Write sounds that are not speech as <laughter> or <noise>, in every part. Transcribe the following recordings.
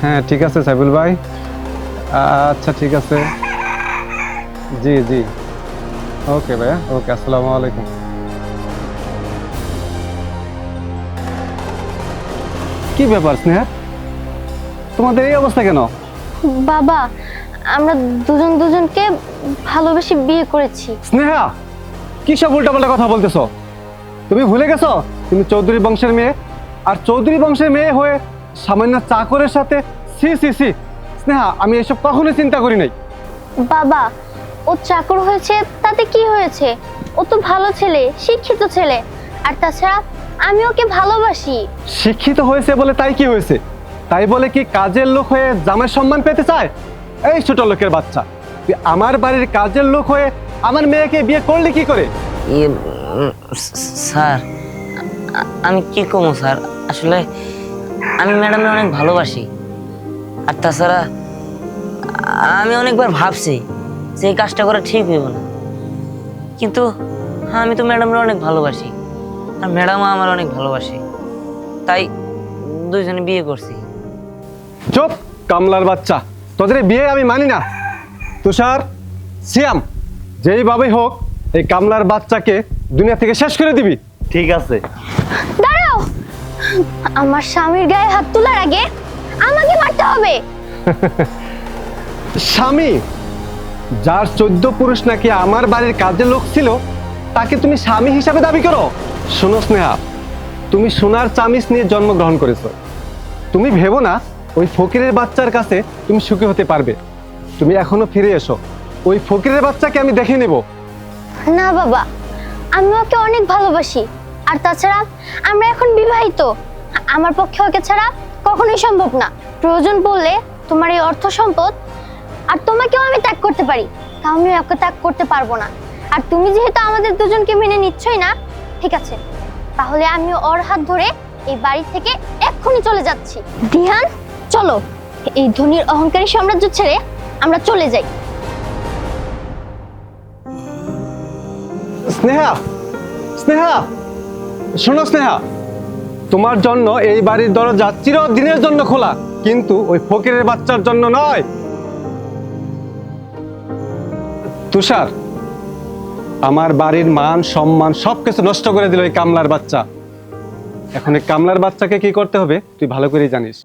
হ্যাঁ ঠিক আছে সাইবুল ভাই। আচ্ছা ঠিক আছে। জি জি। ওকে ভাইয়া ওকে আসসালামু আলাইকুম। কি ব্যাপার স্নেহা? তোমাদের এই অবস্থা কেন? বাবা আমরা দুজন দুজনকে ভালোবেসে বিয়ে করেছি। স্নেহা কি সব উল্টাপাল্টা কথা বলতেছো? তুমি ভুলে গেছো? তুমি চৌধুরী বংশের মেয়ে। আর চৌধুরী বংশের মেয়ে হয়ে সামান্য চাকরের সাথে সি সি সি। স্নেহা আমি এসব কখনো চিন্তা করি নাই। বাবা ও চাকর হয়েছে তাতে কি হয়েছে? ও তো ভালো ছেলে শিক্ষিত ছেলে। আর তাছাড়া আমি ওকে ভালোবাসি। শিক্ষিত হয়েছে বলে তাই কি হয়েছে? তাই বলে কি কাজের লোক হয়ে জামাই সম্মান পেতে চায়? এই ছোট লোকের বাচ্চা তুই আমার বাড়ির কাজের লোক হয়ে আমার মেয়েকে বিয়ে করলি কি করে? ইয়ে স্যার আমি কি কমো স্যার? আসলে আমি ম্যাডামে অনেক ভালোবাসি। আর তাছাড়া আমি অনেকবার ভাবছি যে এই কাজটা করা ঠিক হইব না। কিন্তু হ্যাঁ আমি তো ম্যাডামরা অনেক ভালোবাসি। আর ম্যাডামও আমার অনেক ভালোবাসে। তাই দুইজনে বিয়ে করছি। চুপ কামলার বাচ্চা। তোদের এই বিয়ে আমি মানি না। তুষার সিয়াম যেইভাবেই হোক এই কামলার বাচ্চাকে দুনিয়া থেকে শেষ করে দিবি। ঠিক আছে। আমার স্বামীর গায়ে হাত তোলার আগে আমাকে মারতে হবে। <laughs> স্বামী যার চোদ্দ পুরুষ নাকি আমার বাড়ির কাজের লোক ছিল তাকে তুমি স্বামী হিসাবে দাবি করো? শোনো স্নেহা তুমি সোনার চামিচ নিয়ে জন্মগ্রহণ করেছ। তুমি ভেবো না ওই ফকিরের বাচ্চার কাছে তুমি সুখী হতে পারবে। তুমি এখনও ফিরে এসো। ওই ফকিরের বাচ্চাকে আমি দেখে নেব। না বাবা আমি ওকে অনেক ভালোবাসি। আর তাছাড়া আমরা এখন বিবাহিত। আমার পক্ষে ওকে ছাড়া কখনোই সম্ভব না। প্রয়োজন পড়লে তোমার এই অর্থ সম্পদ আর তোমাকেও আমি ত্যাগ করতে পারি। তা আমি ওকে ত্যাগ করতে পারব না। আর তুমি যেহেতু আমাদের দুজনকে মেনে নিচ্ছই না, ঠিক আছে? তাহলে আমি ওর হাত ধরে এই বাড়ি থেকে এক্ষুনি চলে যাচ্ছি। দিহান চলো। এই ধনির অহংকারী সাম্রাজ্য ছেড়ে আমরা চলে যাই। স্নেহা! স্নেহা! শোনো স্নেহা, তোমার জন্য এই বাড়ির দরজা চিরদিনের জন্য খোলা, কিন্তু ওই ফকিরের বাচ্চার জন্য নয়। তুষার, আমার বাড়ির মান, সম্মান সবকিছু নষ্ট করে দিল এই কামলার বাচ্চা। এখন এই কামলার বাচ্চাকে কি করতে হবে? তুই ভালো করেই জানিস।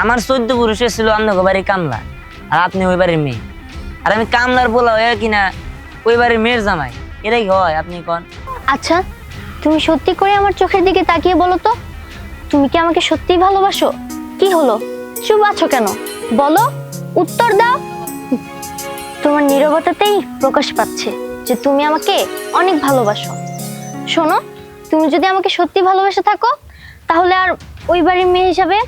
আমার চোদ্দ পুরুষে ছিল আপনাকে বাড়ির কামলা, আর আপনি ওই বাড়ির মেয়ে। আর আমি কামলার বলা হয়ে কিনা ওই বাড়ির মেয়ের জামাই। এটাই হয়, আপনি কন। আচ্ছা তুমি সত্যি করে আমার চোখের দিকে তাকিয়ে বলো তো। তুমি কি আমাকে সত্যিই ভালোবাসো? কি হলো? চুপ আছো কেন? বলো, উত্তর দাও। তোমার নীরবতাতেই প্রকাশ পাচ্ছে যে তুমি আমাকে অনেক ভালোবাসো। শোনো, তুমি যদি আমাকে সত্যি ভালোবেসে থাকো, তাহলে আর ওই বাড়ির মেয়ে হিসাবে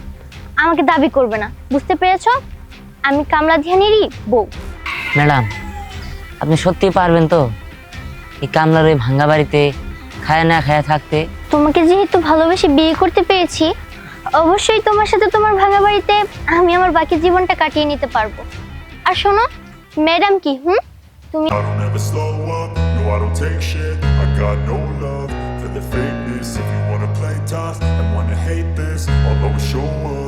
আমাকে দাবি করবে না। বুঝতে পেরেছ? আমি কামলা ধ্যানেরই বউ। ম্যাডাম আপনি সত্যিই পারবেন তো? এই কামলার ওই ভাঙ্গা বাড়িতে খায় না খায় থাকতে? তোমাকে যেহেতু ভালোবেসে বিয়ে করতে পেরেছি অবশ্যই তোমার সাথে তোমার ভাঙা বাড়িতে আমি আমার বাকি জীবনটা কাটিয়ে নিতে পারব। আর শোনো ম্যাডাম কি হুম? তুমি If you wanna play tough and wanna hate this I'll always show up.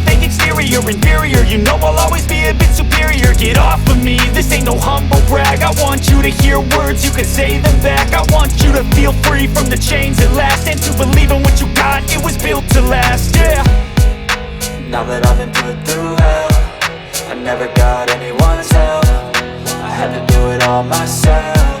exterior Inferior, you know I'll always be a bit superior. Get off of me, this ain't no humble brag. I want you to hear words, you can say them back. I want you to feel free from the chains at last. And to believe in what you got, it was built to last, yeah. Now that I've been put through hell I never got anyone's help. I had to do it all myself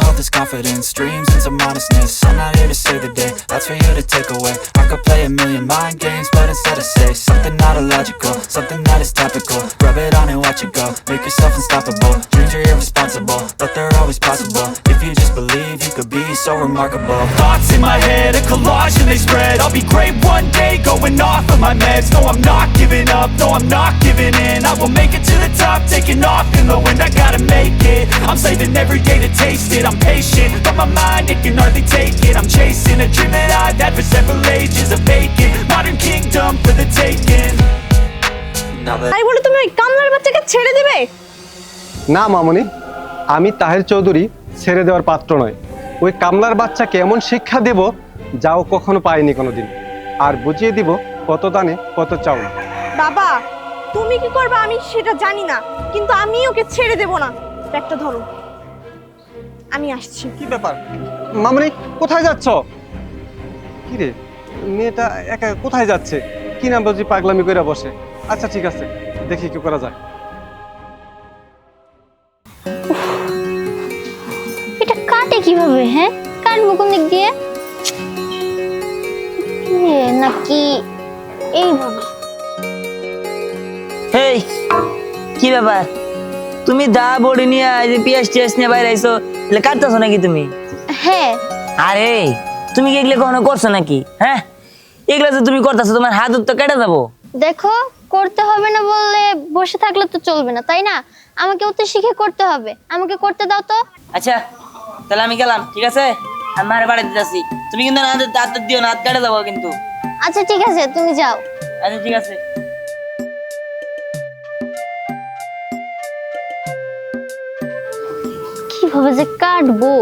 confidence, dreams and some honestness I'm not here to save the day, that's for you to take away. I could play a million mind games, but instead I say Something not illogical, something that is topical. Rub it on and watch it go, make yourself unstoppable. Dreams are irresponsible, but they're always possible. If you just believe, you could be so remarkable. Thoughts in my head, a collage and they spread. I'll be great one day, going off of my meds. No, I'm not giving up, no, I'm not giving in. I will make it to the top, taking off in the wind. I gotta make it, I'm saving every day to taste it. I'm patient, but my mind, it can hardly take it. I'm chasing a dream that I've had for several ages A vacant, modern kingdom for the taking. তাই বলে তুমি ওই কামলার বাচ্চাকে ছেড়ে দেবে? না মামনি। আমি তাহের চৌধুরী ছেড়ে দেওয়ার পাত্র নয় ওই কামলার বাচ্চাকে এমন শিক্ষা দেব যাও কখনো পাইনি কোনোদিন। আর বুঝিয়ে দিব কত দানে কত চাউল। বাবা তুমি কি করবে আমি সেটা জানি না কিন্তু আমি ওকে ছেড়ে দেব না। ব্যাগটা ধরো। আমি আসছি। কি ব্যাপার? মামনি কোথায় যাচ্ছ? কি রে মেয়েটা একা কোথায় যাচ্ছে? কি না বুঝি পাগলামি করে বসে? আচ্ছা ঠিক আছে দেখি কি করা যায়। এটা কাটে কীভাবে হ্যাঁ? কাটবো কোন দিক দিয়ে? নাকি এইভাবে হেই কি ব্যাপার? তুমি দা বড়ি নিয়ে পিয়াস টিয়াস নিয়ে বাইরে আইছো এগুলো কাটতেছো নাকি তুমি? হ্যাঁ। আরে তুমি কি এগুলো কখনো করছ নাকি? হ্যাঁ? এগুলো যে তুমি করতেছো তোমার হাত তো কেটে যাব। দেখো করতে হবে না বললে বসে থাকলে তো চলবে না তাই না? আমাকে ওতে শিখে করতে হবে। আমাকে করতে দাও তো। আচ্ছা তাহলে আমি গেলাম ঠিক আছে? আমি মারে বাড়িতে যাচ্ছি। তুমি কিন্তু হাত দিও না হাত কেটে যাব কিন্তু। আচ্ছা ঠিক আছে তুমি যাও। আচ্ছা ঠিক আছে। কীভাবে যে কাটবো?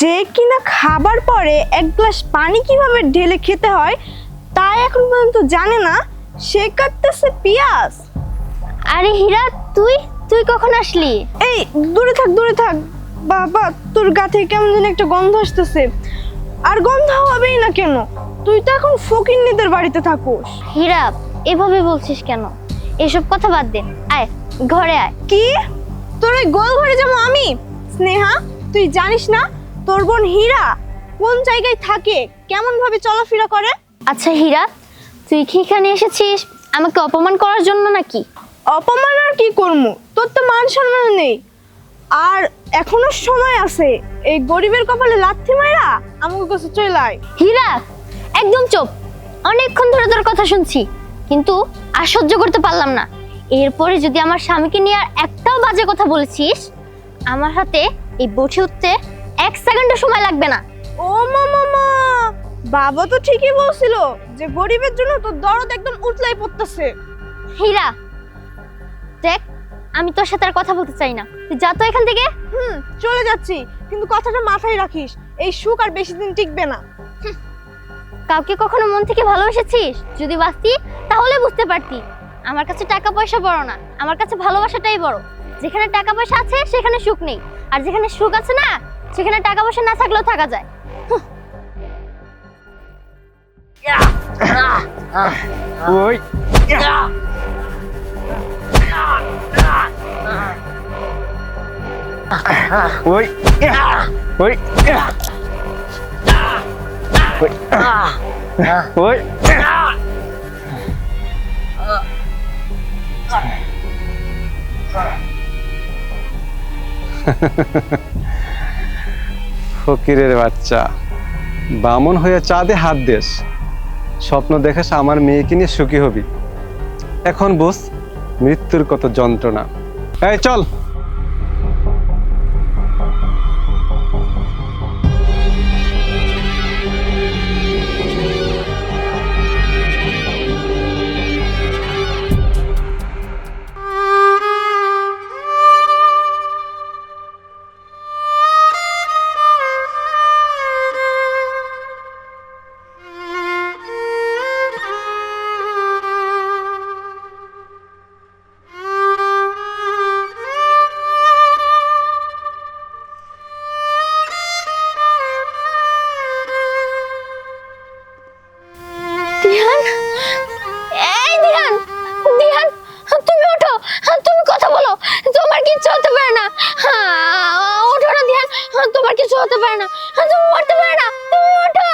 যে কিনা খাবার পরে এক গ্লাস পানি কীভাবে ঢেলে খেতে হয় তা এখন পর্যন্ত জানে না। সে কাটতেছে পেঁয়াজ। আরে হীরা তুই? তুই কখন আসলি? এই দূরে থাক দূরে থাক। বাবা তোর গা থেকে কেমন যেন একটা গন্ধ আসতেছে। আর গন্ধ হবেই না কেন? তুই তো এখন ফকিন্নিদের বাড়িতে থাকোস। হীরা এভাবে বলছিস কেন? এসব কথা বাদ দে। আয়। ঘরে আয়। কি? তোর ওই গোল ঘরে যাব আমি? স্নেহা তুই জানিস না তোর বোন হীরা কোন জায়গায় থাকে? কেমন ভাবে চলাফেরা করে? আচ্ছা হীরা তুই কি এখানে এসেছিস? আমাকে অপমান করার জন্য নাকি? অপমান আর কি করব? তোর তো মান সম্মান নেই। আর এখনও সময় আছে। এই গরিবের কপালে লাথি মাইরা আমাকে কাছে চলে আয়। হীরা একদম চুপ। অনেকক্ষণ ধরে তোর কথা শুনছি কিন্তু আর সহ্য করতে পারলাম না। এরপরে যদি আমার স্বামীকে নিয়ে আর একটাও বাজে কথা বলেছিস আমার হাতে এই বসে উঠতে এক সেকেন্ডও সময় লাগবে না। ও মামা মা বাবা তো ঠিকই বলছিল যে গরিবের জন্য তোর দরদ একদম উতলাই পড়তেছে। হীরা দেখ আমি তোর সাথে আর কথা বলতে চাই না। তুই যা তো এখান থেকে। হুম চলে যাচ্ছি কিন্তু কথাটা মাথায় রাখিস এই সুখ আর বেশি দিন টিকবে না। কাউকে কখনো মন থেকে ভালোবেসেছিস? যদি বাঁচতি তাহলে বুঝতে পারতি। আমার কাছে টাকা পয়সা বড় না, আমার কাছে ভালোবাসাটাই বড়। যেখানে টাকা পয়সা আছে, সেখানে সুখ নেই। আর যেখানে সুখ আছে না, সেখানে টাকা পয়সা না থাকলেও থাকা যায়। ওই। ওই। ওই। ওই। <laughs> ফকিরের বাচ্চা, বামন হয়ে চাঁদে হাত দেশ স্বপ্ন দেখাস আমার মেয়েকে নিয়ে সুখী হবি। এখন বুঝ মৃত্যুর কত যন্ত্রণা। এই, চল। না। তুমি মরতে পারে না। তুমি ওঠো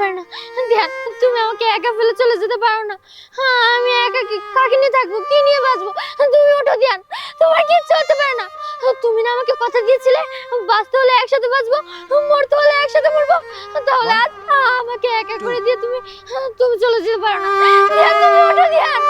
পারে না। দিহান তুমি আমাকে একা ফেলে চলে যেতে পারো না। হ্যাঁ, আমি একা কি কাকে নিয়ে থাকব? কি নিয়ে বাঁচবো? তুমি ওঠো দিহান তোমার কিচ্ছু হতে পারে না। তুমি না আমাকে কথা দিয়েছিলে বাঁচতে হলে একসাথে বাঁচবো মরতে হলে একসাথে মরবো। তাহলে আজ আমাকে একা করে দিয়ে তুমি তুমি চলে যেতে পারো না। দিহান, তুমি ওঠো দিহান